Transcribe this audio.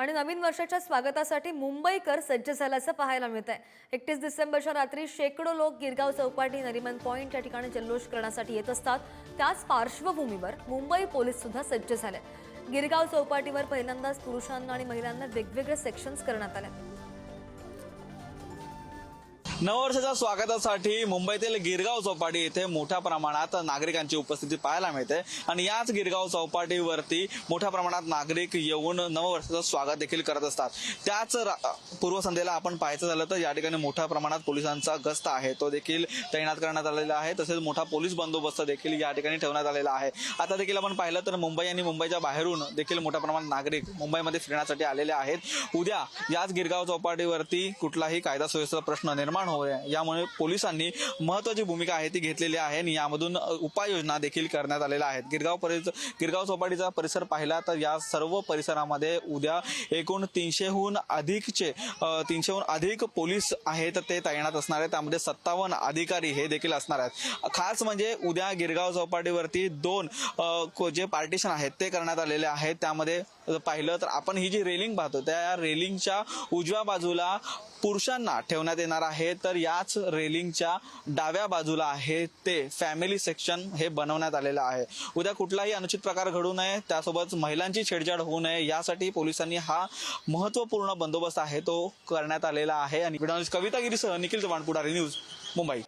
आणि नवीन वर्षाच्या स्वागतासाठी मुंबईकर सज्ज झाल्याचं पाहायला मिळत आहे एकतीस डिसेंबरच्या रात्री शेकडो लोक गिरगाव चौपाटी नरिमन पॉईंट या ठिकाणी जल्लोष करण्यासाठी येत असतात. त्याच पार्श्वभूमीवर मुंबई पोलीस सुद्धा सज्ज झाले. गिरगाव चौपाटीवर पहिल्यांदाच पुरुषांना आणि महिलांना वेगवेगळे सेक्शन्स करण्यात आले. नववर्षाच्या स्वागतासाठी मुंबईतील गिरगाव चौपाटी येथे मोठ्या प्रमाणात नागरिकांची उपस्थिती पाहायला मिळते. आणि याच गिरगाव चौपाटीवरती मोठ्या प्रमाणात नागरिक येऊन नववर्षाचं स्वागत देखील करत असतात. त्याच पूर्वसंध्येला आपण पाहायचं झालं तर या ठिकाणी मोठ्या प्रमाणात पोलिसांचा गस्त आहे. तो देखील तैनात करण्यात आलेला आहे. तसेच मोठा पोलीस बंदोबस्त देखील या ठिकाणी ठेवण्यात आलेला आहे. आता देखील आपण पाहिलं तर मुंबई आणि मुंबईच्या बाहेरून देखील मोठ्या प्रमाणात नागरिक मुंबईमध्ये फिरण्यासाठी आलेले आहेत. उद्या याच गिरगाव चौपाटीवरती कुठलाही कायदा सुव्यवस्थेचा प्रश्न निर्माण होऊ नये यामुळे पोलिसांनी महत्वाची भूमिका आहे ती घेतलेली आहे आणि यामधून उपाययोजना देखील करण्यात आलेल्या आहेत. गिरगाव परिसर गिरगाव चौपाटीचा परिसर पाहिला तर या सर्व परिसरामध्ये उद्या एकूण तीनशेहून अधिकचे तीनशेहून अधिक पोलीस आहेत ते तैनात असणार आहेत. त्यामध्ये सत्तावन्न अधिकारी हे देखील असणार आहेत. खास म्हणजे उद्या गिरगाव चौपाटीवरती दोन को- जे पार्टिशन आहेत ते करण्यात आलेले आहेत. त्यामध्ये पाहिलं तर आपण ही जी रेलिंग पाहतो त्या रेलिंगच्या उजव्या बाजूला पुरुषांना ठेवण्यात येणार आहे. तर याच रेलिंगच्या डाव्या बाजूला आहे ते फॅमिली सेक्शन हे बनवण्यात आलेलं आहे. उद्या कुठलाही अनुचित प्रकार घडू नये त्यासोबत महिलांची छेडछाड होऊ नये यासाठी पोलिसांनी हा महत्त्वपूर्ण बंदोबस्त आहे तो करण्यात आलेला आहे. आणि कवितागिरीसह निखिल चव्हाण पुढारी न्यूज मुंबई.